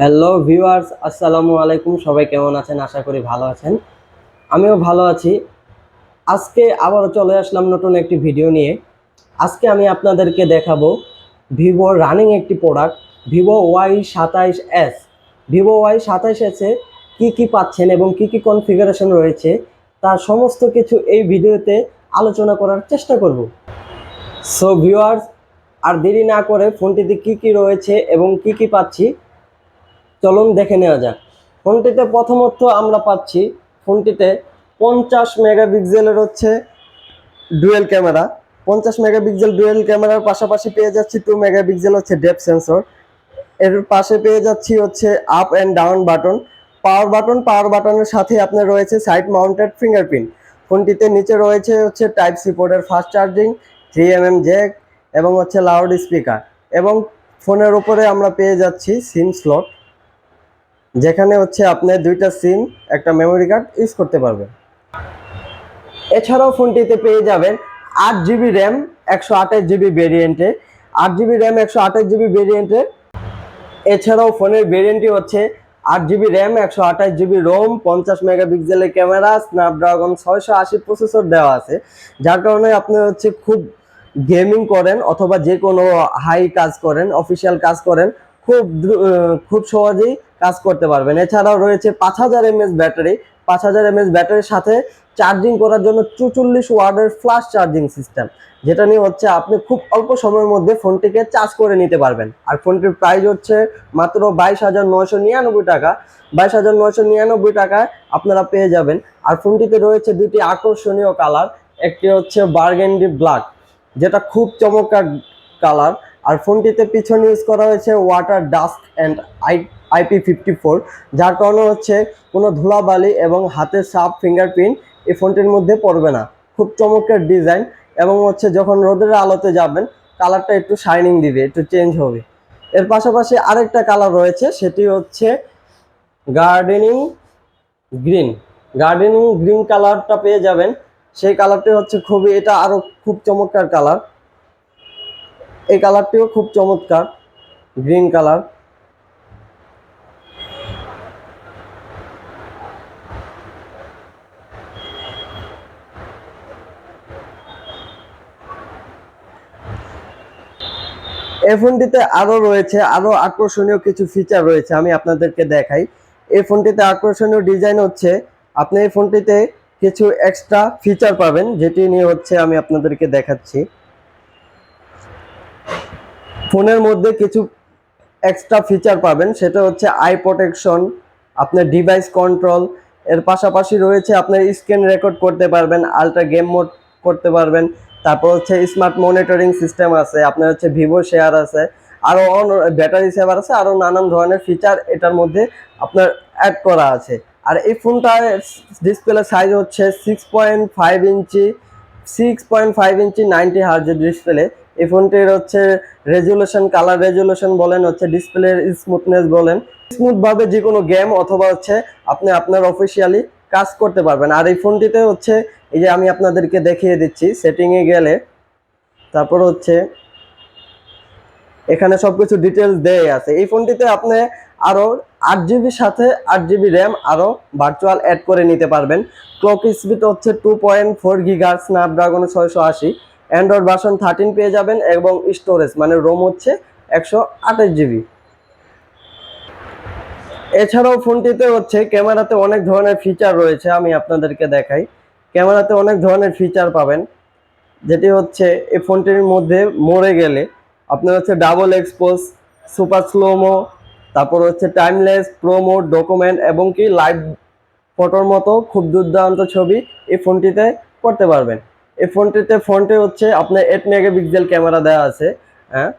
Hello viewers আসসালামু আলাইকুম। সবাই কেমন আছেন? আশা করি ভালো আছেন। আমিও ভালো আছি। আজকে আবারও চলে আসলাম নতুন একটি ভিডিও নিয়ে। আজকে আমি আপনাদেরকে দেখাবো ভিভো রানিং একটি প্রোডাক্ট ভিভো ওয়াই সাতাইশ এস ভিভো ওয়াই সাতাইশ এসে কী কী পাচ্ছেন এবং কী কী কনফিগারেশন রয়েছে, তার সমস্ত কিছু এই ভিডিওতে আলোচনা করার চেষ্টা করব। সো ভিউয়ার্স আর দেরি না করে ফোনটিতে কী কী রয়েছে এবং কী কী পাচ্ছি চলুন দেখে নেওয়া যাক। ফোনটিতে প্রথমত আমরা পাচ্ছি, ফোনটিতে পঞ্চাশ মেগাপিক্সেলের হচ্ছে ডুয়েল ক্যামেরা। পঞ্চাশ মেগাপিক্সেল ডুয়েল ক্যামেরার পাশাপাশি পেয়ে যাচ্ছি টু মেগাপিক্সেল হচ্ছে ডেপ সেন্সর। এর পাশে পেয়ে যাচ্ছি হচ্ছে up and down button power button power বাটনের সাথে আপনার রয়েছে সাইড মাউন্টেড ফিঙ্গারপ্রিন্ট ফোনটিতে নিচে রয়েছে হচ্ছে টাইপ সি পোর্টের fast charging three M M jack এবং হচ্ছে লাউড স্পিকার এবং ফোনের উপরে আমরা পেয়ে যাচ্ছি সিম স্লট যেখানে হচ্ছে আপনি দুইটা সিম একটা মেমোরি কার্ড ইউজ করতে পারবেন। এছাড়াও ফোনটিতে পেয়ে যাবেন আট জিবি র্যাম একশো আঠাশ জিবি ভেরিয়েন্টে আট জিবি র্যাম একশো আঠাশ জিবি ভেরিয়েন্টে এছাড়াও ফোনের ভেরিয়েন্টটি হচ্ছে আট জিবি র্যাম একশো আঠাশ জিবি রোম পঞ্চাশ মেগাপিক্সেলের ক্যামেরা স্ন্যাপড্রাগন ছয়শো আশি প্রসেসর দেওয়া আছে। যার কারণে আপনি হচ্ছে খুব গেমিং করেন অথবা যে কোনো হাই কাজ করেন অফিসিয়াল কাজ করেন খুব খুব সহজেই কাজ করতে পারবেন। এছাড়াও রয়েছে পাঁচ হাজার এমএস ব্যাটারি। পাঁচ হাজার এমএস ব্যাটারির সাথে চার্জিং করার জন্য চুচল্লিশ ওয়ার্ডের ফ্লাশ চার্জিং সিস্টেম যেটা নিয়ে হচ্ছে আপনি খুব অল্প সময়ের মধ্যে ফোনটিকে চার্জ করে নিতে পারবেন। আর ফোনটির প্রাইস হচ্ছে মাত্র বাইশ হাজার নয়শো নিরানব্বই টাকা। বাইশ হাজার নয়শো নিরানব্বই টাকায় আপনারা পেয়ে যাবেন। আর ফোনটিতে রয়েছে দুটি আকর্ষণীয় কালার একটি হচ্ছে বার্গেন্ডি ব্ল্যাক যেটা খুব চমৎকার কালার আর ফোনটিতে পিছনে ইউজ করা হয়েছে water dust and I IP fifty four যার কারণে হচ্ছে কোনো ধুলাবালি এবং হাতের সাপ ফিঙ্গারপ্রিন্ট এই ফোনটির মধ্যে পড়বে না। খুব চমৎকার ডিজাইন এবং হচ্ছে যখন রোদের আলোতে যাবেন কালারটা একটু শাইনিং দিবে, একটু চেঞ্জ হবে। এর পাশাপাশি আরেকটা কালার রয়েছে, সেটি হচ্ছে গার্ডেনিং গ্রিন গার্ডেনিং গ্রিন কালারটা পেয়ে যাবেন। সেই কালারটি হচ্ছে খুবই, এটা আরও খুব চমৎকার কালার এই কালারটিও খুব চমৎকার, গ্রিন কালার। এই ফোনটিতে আরও রয়েছে, আরও আকর্ষণীয় কিছু ফিচার রয়েছে, আমি আপনাদেরকে দেখাই। এই ফোনটিতে আকর্ষণীয় ডিজাইন হচ্ছে, আপনি এই ফোনটিতে কিছু এক্সট্রা ফিচার পাবেন, যেটি নিয়ে হচ্ছে আমি আপনাদেরকে দেখাচ্ছি। ফোনের মধ্যে কিছু এক্সট্রা ফিচার পাবেন, সেটা হচ্ছে আই প্রোটেকশন আপনার ডিভাইস কন্ট্রোল এর পাশাপাশি রয়েছে আপনার স্ক্রিন রেকর্ড করতে পারবেন আলট্রা গেম মোড করতে পারবেন, তারপর হচ্ছে স্মার্ট মনিটরিং সিস্টেম আছে, আপনার হচ্ছে ভিভো শেয়ার আছে আরও ব্যাটারি সেভার আছে আরও নানান ধরনের ফিচার এটার মধ্যে আপনার অ্যাড করা আছে। আর এই ফোনটার ডিসপ্লে সাইজ হচ্ছে six point five inch six point five inch ninety হার্জের display এই ফোনটির হচ্ছে রেজুলেশন কালার রেজুলেশন বলেন, হচ্ছে ডিসপ্লের স্মুথনেস বলেন স্মুথ ভাবে যে কোনো গেম অথবা হচ্ছে আপনি আপনার অফিসিয়ালি কাজ করতে পারবেন। আর এই ফোনটিতে হচ্ছে, এই যে আমি আপনাদেরকে দেখিয়ে দিচ্ছি সেটিংয়ে গেলে, তারপর হচ্ছে এখানে সবকিছু ডিটেলস দেয়া আছে। এই ফোনটিতে আপনি আরও আট জিবির সাথে আট জিবি র্যাম আরও ভার্চুয়াল অ্যাড করে নিতে পারবেন। ক্লক স্পিড হচ্ছে টু পয়েন্ট ফোর গিগার স্ন্যাপড্রাগন ছয়শো আশি। অ্যান্ড্রয়েড ভার্সন থার্টিন পেয়ে যাবেন এবং স্টোরেজ মানে রোম হচ্ছে একশো আঠাশ জিবি এছাড়াও ফোনটিতে হচ্ছে ক্যামেরাতে অনেক ধরনের ফিচার রয়েছে, আমি আপনাদেরকে দেখাই। ক্যামেরাতে অনেক ধরনের ফিচার পাবেন, যেটি হচ্ছে এই ফোনটির মধ্যে মরে গেলে আপনার হচ্ছে ডাবল এক্সপোজ সুপার স্লোমো তারপর হচ্ছে টাইমলেস প্রোমো ডকুমেন্ট এবং কি লাইভ ফটোর মতো খুব দুর্দান্ত ছবি এই ফোনটিতে করতে পারবেন। এই ফোনটিতে, ফোনটি হচ্ছে আপনার এইট মেগাপিক্সেল ক্যামেরা দেওয়া আছে হ্যাঁ?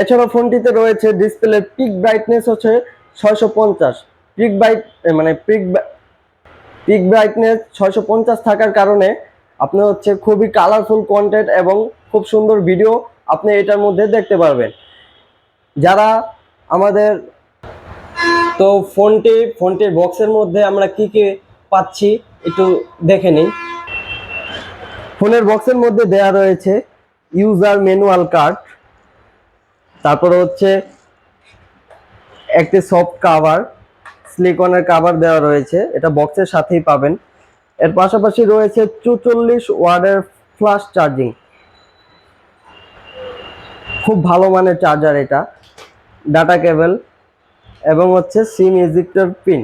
এছাড়া ফোনটিতে রয়েছে ডিসপ্লে পিক ব্রাইটনেস হচ্ছে ছয়শো পঞ্চাশ। পিক ব্রাইট মানে পিক পিক ব্রাইটনেস ছয়শো পঞ্চাশ থাকার কারণে আপনি হচ্ছে খুবই কালারফুল কন্টেন্ট এবং খুব সুন্দর ভিডিও আপনি এটার মধ্যে দেখতে পারবেন। যারা আমাদের, তো ফোনটি, ফোনটির বক্সের মধ্যে আমরা কি কি পাচ্ছি? একটু দেখে নিই। ফোনের বক্সের মধ্যে দেয়া রয়েছে ইউজার ম্যানুয়াল কার্ড তারপরে হচ্ছে একটি সফট কাভার সিলিকনের কাভার দেওয়া রয়েছে। এটা বক্সের সাথেই পাবেন। এর পাশাপাশি রয়েছে চুচল্লিশ ওয়ার্ডের ফ্লাশ চার্জিং খুব ভালো মানের চার্জার এটা। ডাটা কেবল এবং হচ্ছে সিম ইজিক্টর পিন